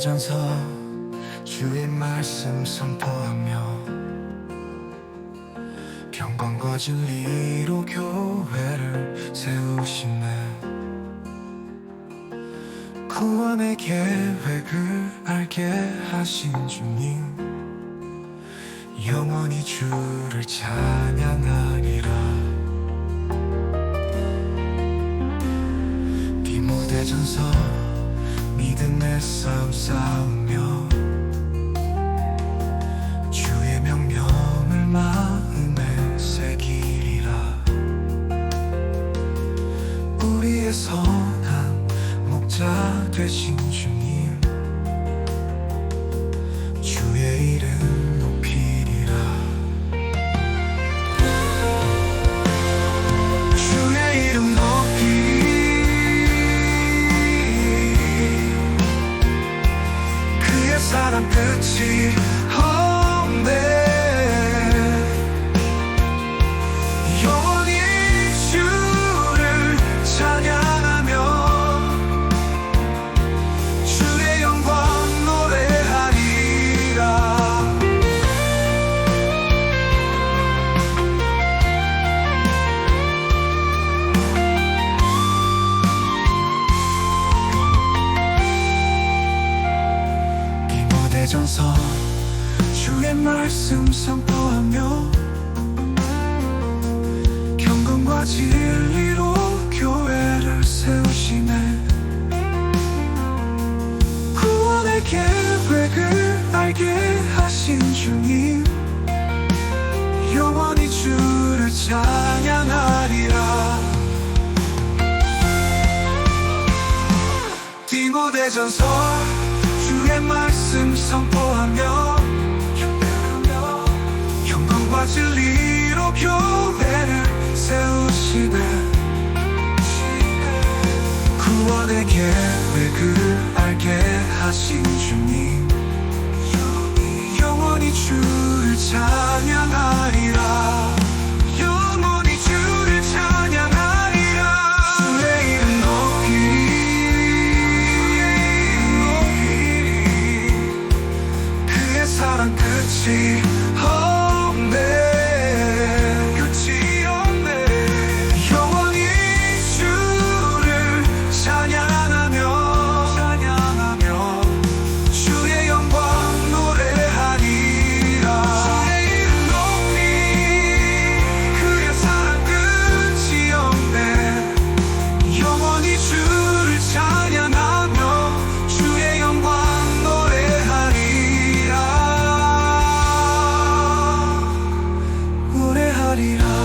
대전서 주의 말씀 선포하며 경건과 진리로 교회를 세우시네. 구원의 계획을 알게 하신 주님 영원히 주를 찬양하리 싸움 싸우며 주의 명령을 마음에 새기리라. 우리의 선한 목자 되신 끝 대전서 주의 말씀 선포하며 경건과 진리로 교회를 세우시네. 구원의 계획을 알게 하신 주님 영원히 주를 찬양하리라. 말씀 선포하며 영광과 진리로 교회를 세우시네. 구원의 계획을 알게 하신 주님 사랑 끝이 high.